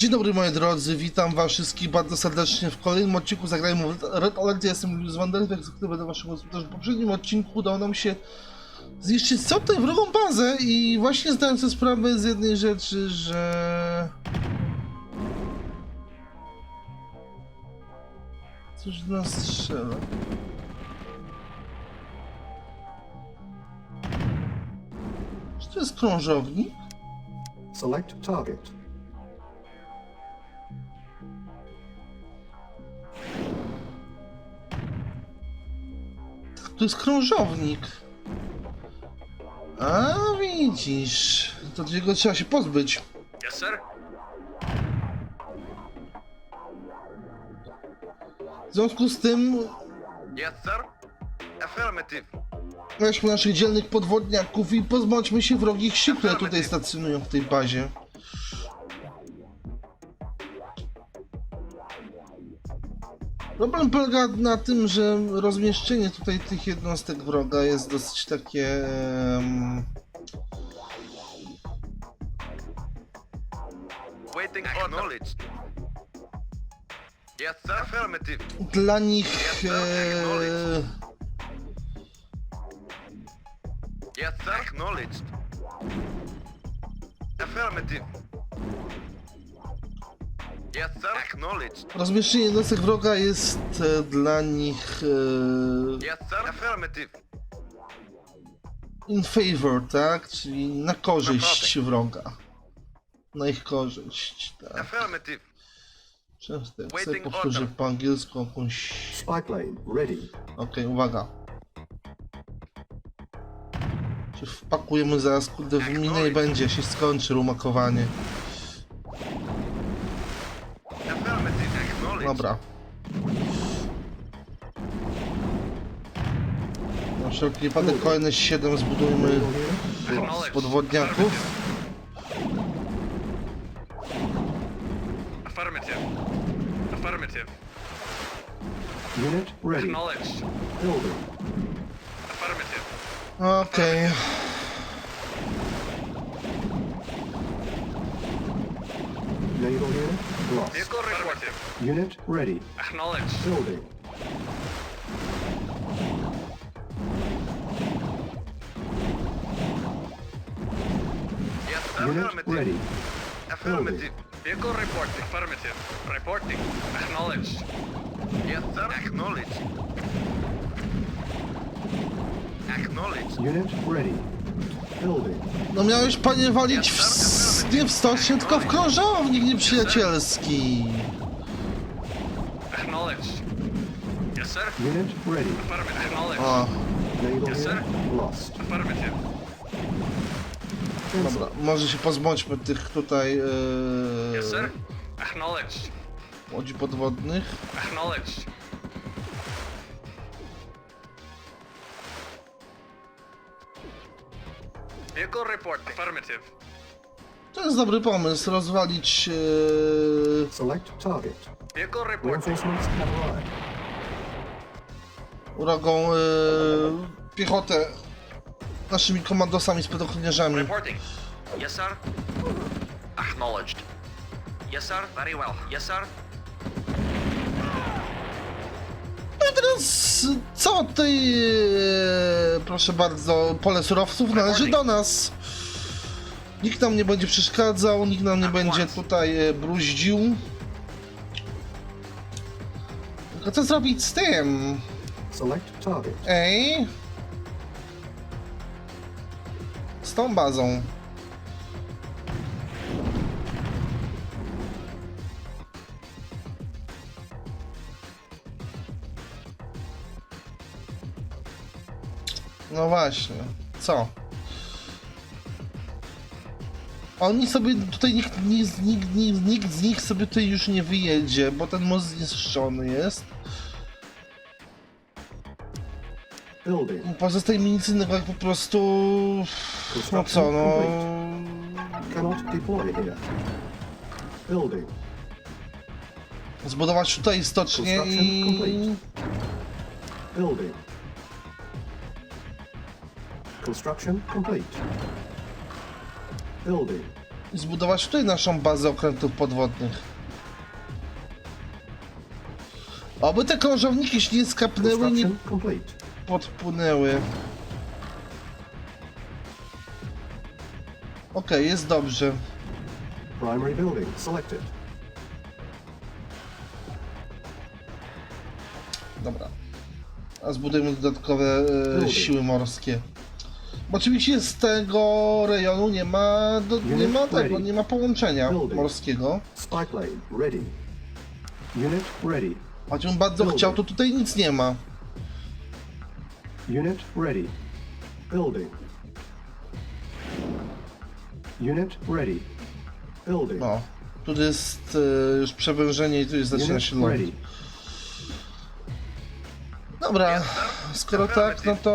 Dzień dobry moi drodzy, witam was wszystkich bardzo serdecznie w kolejnym odcinku Zagrajmy Red Alert. Jestem Julius Wanderwek, jak będę waszym gospodarzem. W poprzednim odcinku udało nam się zniszczyć całą tę wrogą bazę i właśnie zdałem sobie sprawę z jednej rzeczy, że... Coś do nas strzela. Czy to jest krążownik? Select target. To jest krążownik. A widzisz, to tego trzeba się pozbyć. Yes, sir. W związku z tym Yes, sir. Affirmative. weźmy naszych dzielnych podwodniaków i pozbądźmy się wrogich sił, które tutaj stacjonują w tej bazie. Problem polega na tym, że rozmieszczenie tutaj tych jednostek wroga jest dosyć takie... dla nich... E, Yes, sir. Acknowledged. Affirmative. Rozmieszczenie jednostek wroga jest e, dla nich... E, in favor, tak? Czyli na korzyść wroga. Na ich korzyść, tak. Często jak sobie Waiting powtórzę po angielsku jakąś... Spike lane ready. Okej, uwaga. Się wpakujemy zaraz kurde w minę i będzie, się skończy rumakowanie. Affirmative. Acknowledged. Dobra. Na wszelki wypadek kolejne 7 zbudujmy z podwodniaków. Affirmative. Affirmative. Unit ready. Acknowledged. Building. Affirmative. Okej. Naval unit lost. Vehicle. Unit ready. Acknowledged. Building. Yes. Unit Affirmative. ready. Affirmative. Vehicle reporting. Affirmative. Reporting. Acknowledged. Yes, sir. Acknowledged. Acknowledged. Unit ready. Building. No miałeś panie walić w, s- nie w stocznie, tylko w krążownik nieprzyjacielski. Sir. Unit ready. Affirmative. Acknowledged. O, Naval Yes, sir. unit lost. Affirmative. dobra, może się pozbądźmy tych tutaj Yes, e, sir. Acknowledged. łodzi podwodnych. Acknowledged. Vehicle report. Affirmative. To jest dobry pomysł, rozwalić e, Select target. Vehicle report. Reinforcements have arrived. Urogą e, piechotę naszymi komandosami spadochroniarzami. Reporting. Yes, sir. Acknowledged. Yes, sir. Very well. Yes, sir. No i teraz co tutaj, proszę bardzo, pole surowców należy do nas. Nikt nam nie będzie przeszkadzał, nikt nam nie będzie tutaj e, bruździł. Tylko co zrobić z tym? Select target. Ej? Z tą bazą. No właśnie, co? Oni sobie tutaj nikt, nikt, nikt, nikt, nikt z nich sobie tutaj już nie wyjedzie, bo ten most zniszczony jest. Building. Poza tej medycyny jak po prostu... No co, no... Cannot deploy here. Building. Zbudować tutaj stocznię i... Building. Construction complete. Building. Zbudować tutaj naszą bazę okrętów podwodnych. Oby te krążowniki się nie skapnęły, nie Construction complete. Podpłynęły. Okej, jest dobrze. Primary building selected. Dobra. A zbudujemy dodatkowe e, siły morskie. Bo oczywiście z tego rejonu nie ma, do, nie ma tego, nie ma połączenia morskiego. Ready. Chociaż bardzo chciał, to tutaj nic nie ma. Unit ready. Building. Unit ready. Building. No. Tu jest e, już przewężenie i tu jest zaczyna Unit się ląd. ready. Dobra, skoro tak, no to...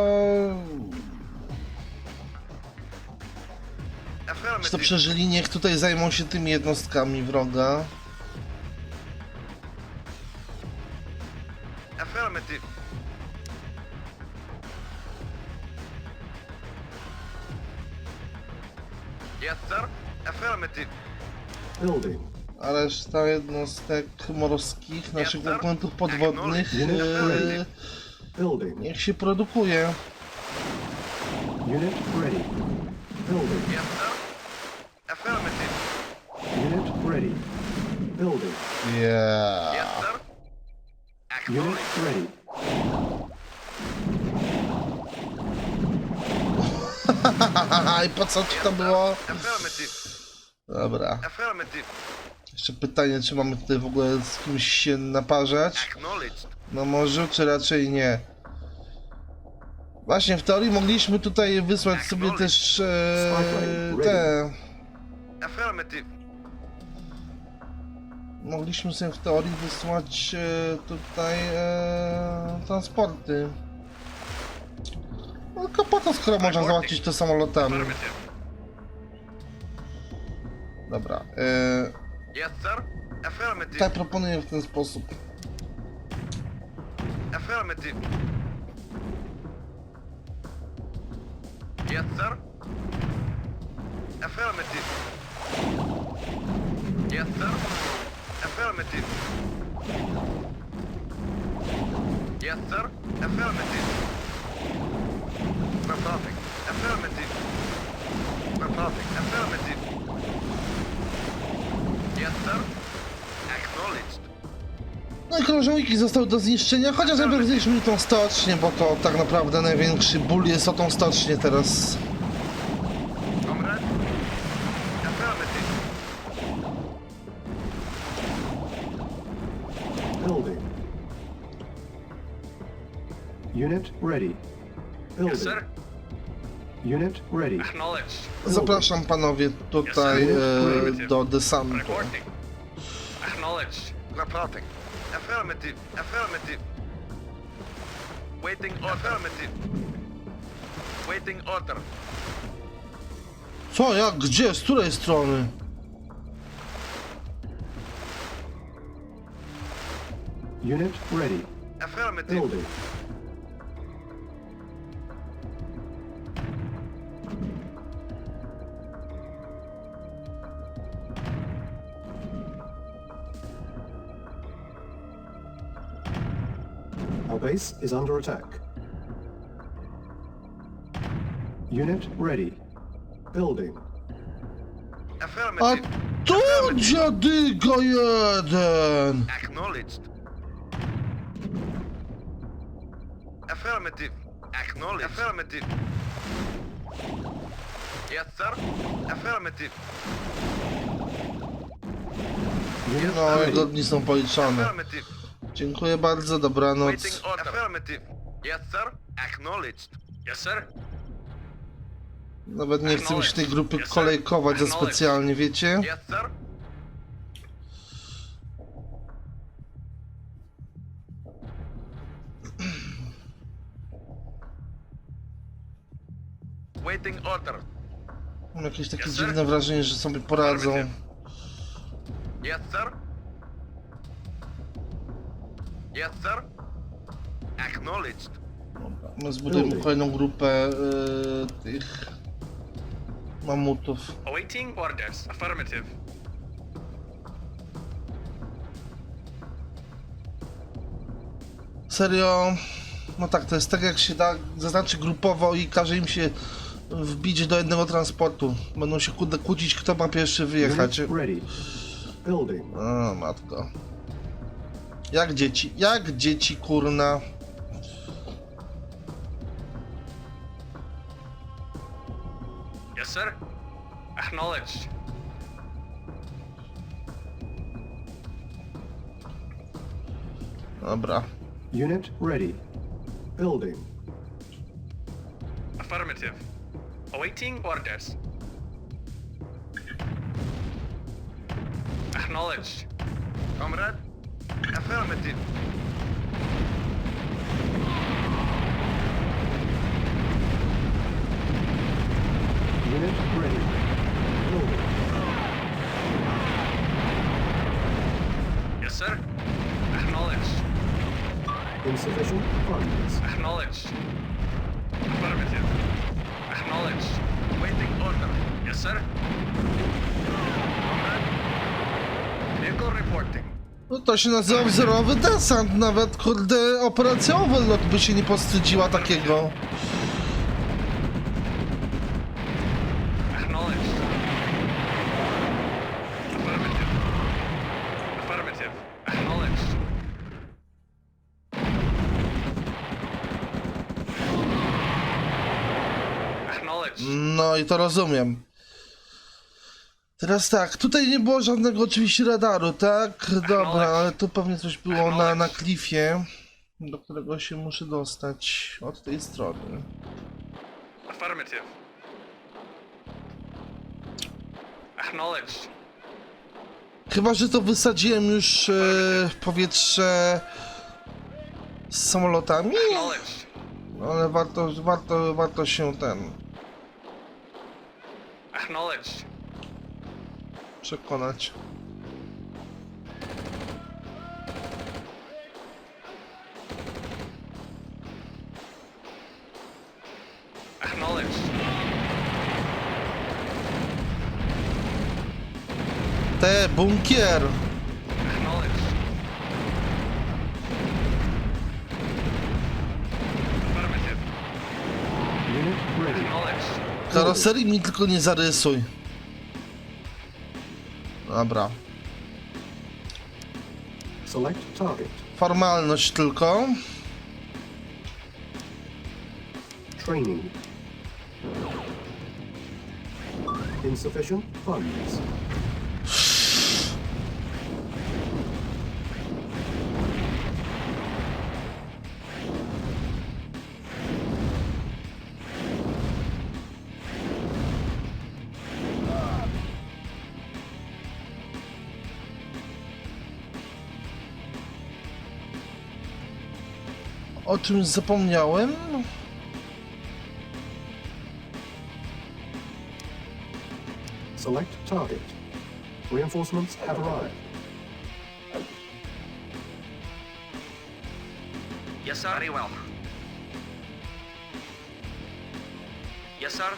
Ci to przeżyli, niech tutaj zajmą się tymi jednostkami wroga. Affirmative. Building. A reszta jednostek morskich, naszych sir. okrętów podwodnych, e, Building. niech się produkuje. Unit ready. Building. Yes, sir. Affirmative. Unit ready. Building. Yeah. Yes, sir. Unit ready. I po co ci to było? Affirmative. Dobra. Jeszcze pytanie, czy mamy tutaj w ogóle z kimś się naparzać? No może, czy raczej nie. Właśnie, w teorii mogliśmy tutaj wysłać sobie też e, te... Mogliśmy sobie w teorii wysłać e, tutaj e, transporty. No tylko po to, skoro można załatwić to samolotami. Dobra. E, Yes, sir. Affirmative. tak proponuję w ten sposób. Affirmative. Yes, sir. Affirmative. Yes, sir. Affirmative. Yes, sir. Affirmative. Reporting. Affirmative. Reporting. Affirmative. No i krążowiki zostały do zniszczenia, chociaż najpierw zniszczymy tą stocznię, bo to tak naprawdę największy ból jest o tą stocznię teraz. Building. Unit ready. Building. Yes, sir. Unit ready. Acknowledged. Zapraszam panowie tutaj e, do desantu. Reporting. Acknowledged. Reporting. Affirmative. Affirmative. Waiting order. Affirmative. Waiting order. Co, jak, gdzie, z której strony? Unit ready. Affirmative. Building. Our base is under attack. Unit ready. Building. A Affirmative. tu dziadyga jeden! Acknowledged. Affirmative. Acknowledged. Affirmative. Yes, sir. Affirmative. Unit No, ready. jego dni są policzone. Affirmative. Dziękuję bardzo, dobranoc. Waiting order. Affirmative. Yes, sir. Acknowledged. Yes, sir. Nawet nie chcę mi się tej grupy kolejkować za specjalnie, wiecie? Yes, sir. Waiting order. Mam jakieś takie dziwne wrażenie, że sobie poradzą. Yes, sir. Yes, sir. Acknowledged. My zbudujemy kolejną grupę e, tych mamutów. Awaiting orders. Affirmative. Serio? No tak, to jest tak jak się da, zaznaczy grupowo i każe im się wbić do jednego transportu. Będą się kłócić, kto ma pierwszy wyjechać. Ready. Building. O, matko. Jak dzieci, jak dzieci, kurna. Yes, sir. Acknowledged. Dobra. Unit ready. Building. Affirmative. Awaiting orders. Acknowledged. Comrade. Affirmative. Unit ready. Yes, sir. Acknowledged. Insufficient funds. Acknowledged. Affirmative. Acknowledged. Waiting order. Yes, sir. Comrade. Vehicle reporting. No to się nazywa wzorowy desant, nawet kurde operacja Overlord by się nie powstydziła takiego. No i to rozumiem. Teraz tak, tutaj nie było żadnego oczywiście radaru, tak? Dobra, ale tu pewnie coś było na, na klifie, do którego się muszę dostać od tej strony. Affirmative. Acknowledged. Chyba, że to wysadziłem już e, w powietrze z samolotami, Acknowledged. ale warto, warto, warto się ten Acknowledged. Przekonać. Te, bunkier! Karoserii mi tylko nie zarysuj. Dobra. Select target. Formalność tylko. Training. Insufficient funds. O czymś zapomniałem? Select target. Reinforcements have arrived. Yes, sir. Very well. Yes, sir.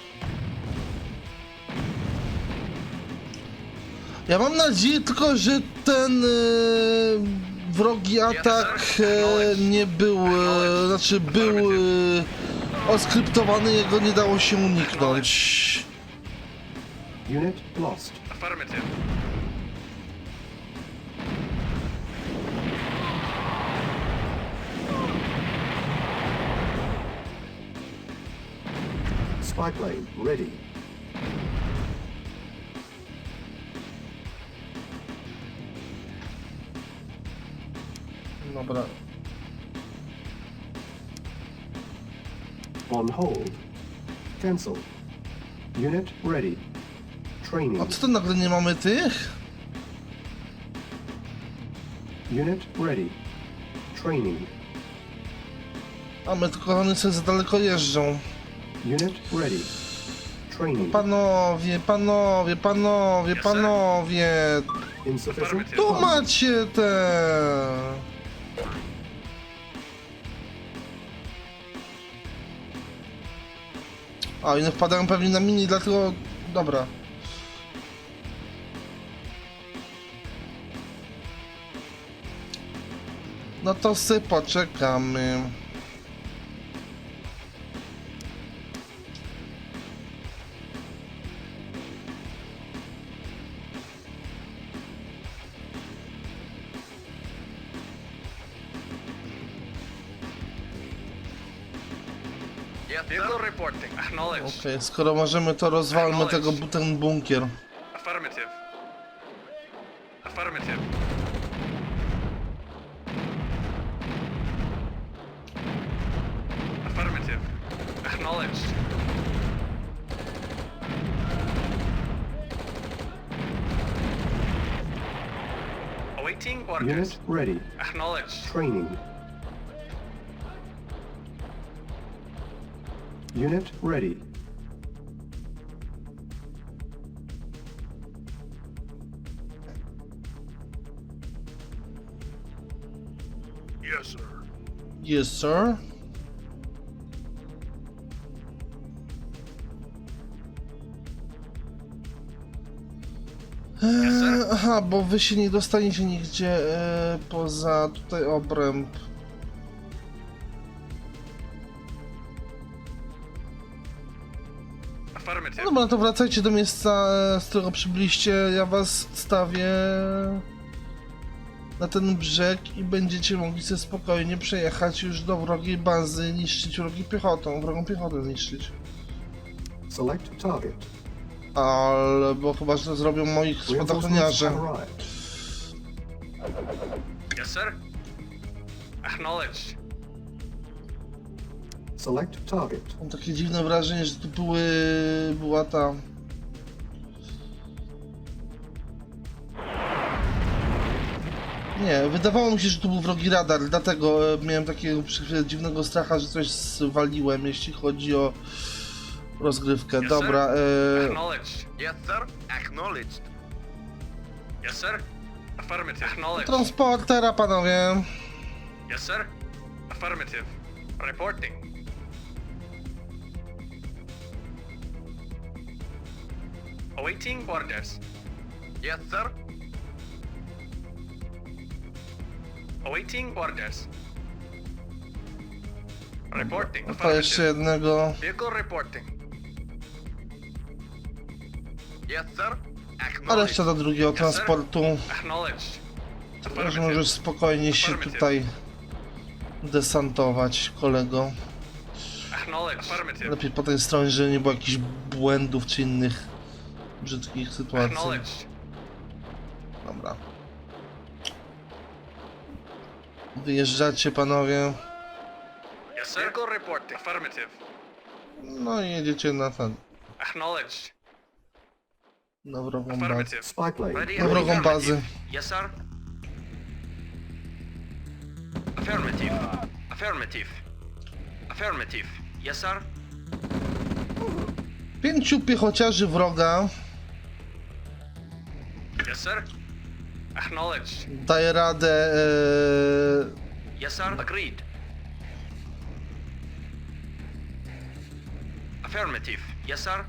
Ja mam nadzieję tylko, że ten e, wrogi atak e, nie był, e, znaczy był e, oskryptowany, jego nie dało się uniknąć. Unit lost. Affirmative. Spy plane ready. On hold. Cancel. Unit ready. Training. A co to nagle nie mamy tych? Unit ready. Training. A my tylko one sobie za daleko jeżdżą. Unit ready. Training. Panowie, panowie, panowie. Insufficient panowie. Affirmative. Tu funds. macie te. A, one wpadają pewnie na mini, dlatego Dobra. No to sy poczekamy. Vehicle reporting. Acknowledged. Okej, skoro możemy, to rozwalmy tego, bu- ten bunkier. Affirmative. Affirmative. Affirmative. Acknowledged. Awaiting orders. Unit ready. Acknowledged. Training. Unit ready. Yes, sir. Yes, sir. Yes, Eee, sir. aha, bo wy się nie dostaniecie nigdzie e, poza tutaj obręb. Dobra, to wracajcie do miejsca, e, z którego przybyliście. Ja was stawię na ten brzeg i będziecie mogli sobie spokojnie przejechać już do wrogiej bazy, niszczyć wrogi piechotą, wrogą piechotę zniszczyć. Select target. Albo chyba, że to zrobią moich arrived. Yes, sir. Acknowledged. Select target. Mam takie dziwne wrażenie, że tu były, była ta... Nie, wydawało mi się, że tu był wrogi radar, dlatego e, miałem takiego przy dziwnego stracha, że coś zwaliłem, jeśli chodzi o rozgrywkę. Yes, Dobra, e, Acknowledged. Yes, sir. Acknowledged. Yes, sir. Affirmative. Acknowledged. transportera panowie. Yes, sir. Affirmative. Reporting. Awaiting orders. Yes, sir. Awaiting orders. Reporting. To jeszcze jednego. Vehicle reporting. Yes, sir. Ale jeszcze do drugiego Yes, transportu. Affirmative. możesz spokojnie się tutaj desantować, kolego. Lepiej po tej stronie, żeby nie było jakichś błędów czy innych brzydkich sytuacji. Dobra. Wyjeżdżacie panowie. Yes, sir. Vehicle reporting. Affirmative. No i jedziecie na ten. Acknowledged. Na wrogą bazę. Affirmative. Na wrogą bazę. Yes, sir. Affirmative. Affirmative. Affirmative. Yes, sir. Pięciu piechociarzy wroga. Yes, sir. Acknowledged. Daje radę. Yes, sir. Agreed. Affirmative. Yes, sir.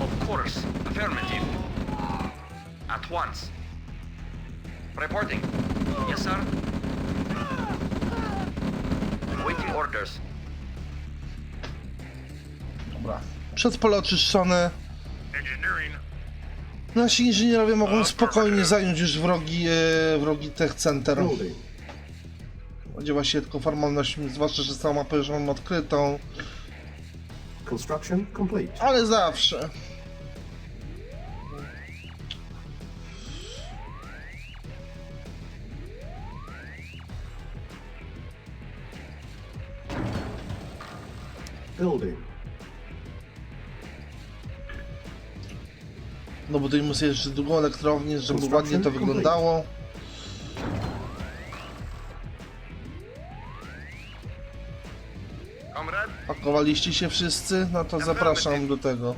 Of course. Affirmative. At once. Reporting. Yes, sir. Waiting orders. Dobra. Przedpole oczyszczone. Nasi inżynierowie mogą spokojnie zająć już wrogi, e, wrogi Tech Center. Będzie właśnie tylko formalnością, zwłaszcza, że całą mapę już mam odkrytą. Construction complete. Ale zawsze. Building. Budujemy sobie jeszcze drugą elektrownię, żeby ładnie to wyglądało. Pakowaliście się wszyscy? No to zapraszam do tego.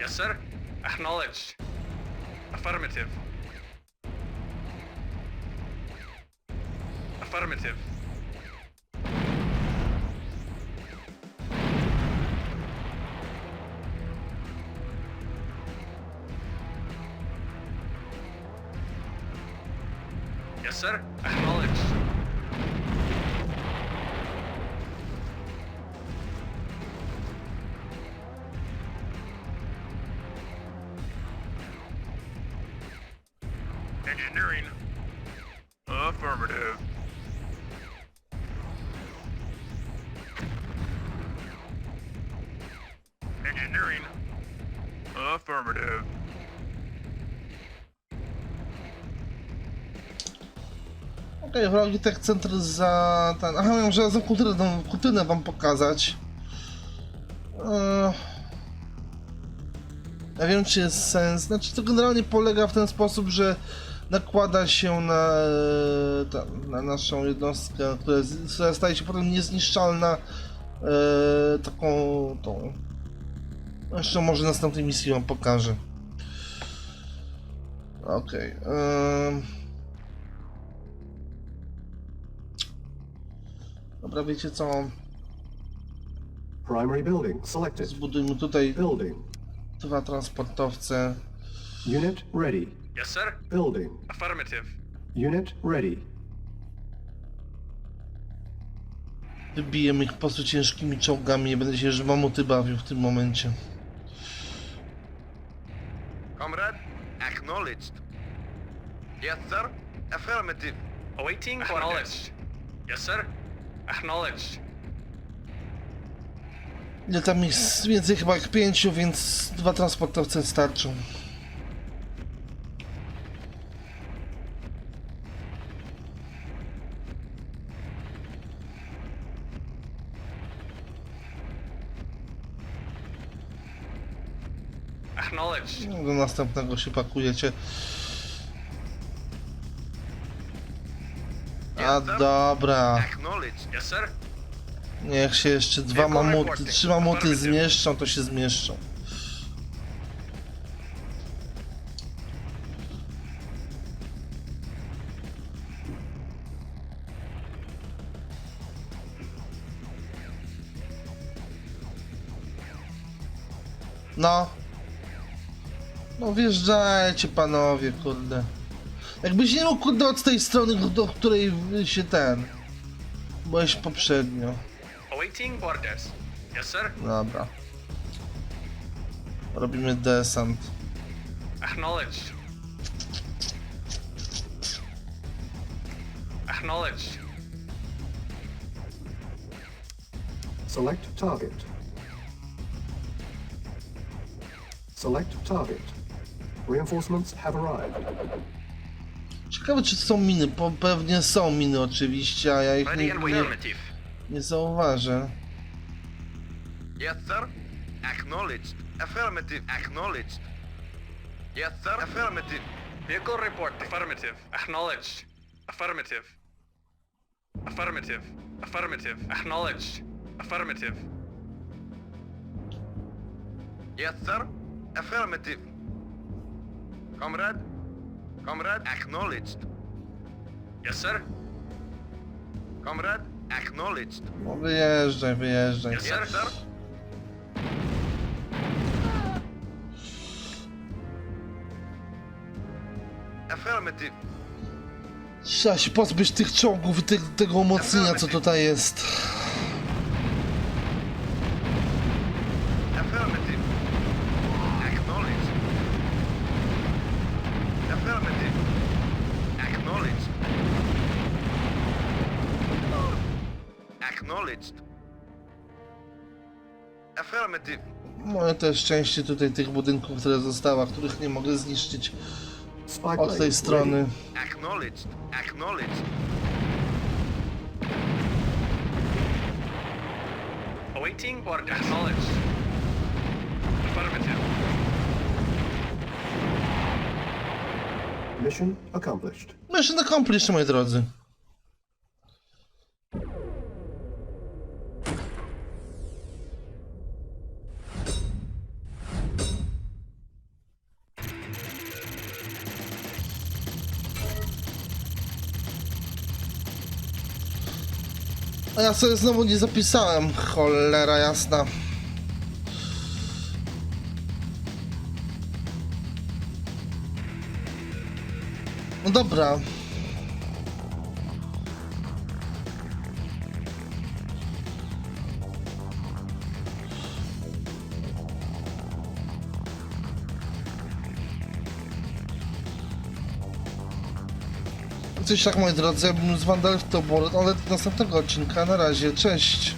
Yes, sir. Acknowledged. Affirmative. Affirmative. Okej, okay, Logitech Center za ten... Aha, miałem żelazną kurtynę, tą wam pokazać. Eee... Ja wiem, czy jest sens. Znaczy, to generalnie polega w ten sposób, że nakłada się na, e, na naszą jednostkę, która, która staje się potem niezniszczalna e, taką tą. Jeszcze może na następnej misji wam pokażę. Okej. em. Dobra, wiecie co? Primary building selected. Zbudujmy tutaj Building. dwa transportowce. Unit ready. Yes, sir. Building. Affirmative. Unit ready. Wybijemy ich po prostu ciężkimi czołgami. Nie będę się mamuty bawił w tym momencie. Comrade, acknowledged. Yes, sir. Affirmative. Awaiting Acknowledged. Yes, sir. Acknowledged. Ile tam jest więcej chyba jak pięciu, więc dwa transportowce starczą. Acknowledged. No, Do następnego się pakujecie. A dobra. Acknowledged. Yes, sir. Niech się jeszcze dwa mamuty, trzy mamuty zmieszczą, to się zmieszczą. No. No wjeżdżajcie panowie, kurde. Jakbyś nie mógł kurde od tej strony, do której się ten... Byłeś poprzednio. Awaiting orders. Yes, sir. Dobra. Robimy desant. Acknowledged. Acknowledged. Select target. Select target. Reinforcements have arrived. Ciekawe czy są miny, bo pewnie są miny oczywiście, a ja ich nie, nie, nie zauważę. Yes, sir. Acknowledged. Affirmative. Acknowledged. Yes, sir. Affirmative. Vehicle report. Affirmative. Acknowledged. Affirmative. Affirmative. Affirmative. Acknowledged. Affirmative. Yes, sir. Affirmative. Comrade. Comrade, acknowledged. Yes, sir. Comrade, acknowledged. No wyjeżdżaj, wyjeżdżaj. Yes, sir. sir. Affirmative. Trzeba się pozbyć tych czołgów i te, tego umocnienia co tutaj jest. Też szczęście tutaj tych budynków, które zostały, których nie mogę zniszczyć od tej strony. ready. Acknowledged. Acknowledged. Awaiting orders. Acknowledged. Affirmative. Mission accomplished. Mission accomplished, moi drodzy. A ja sobie znowu nie zapisałem, cholera jasna. No dobra. Coś tak moi drodzy, ja bym z Wandel w to ale do następnego odcinka, na razie, cześć.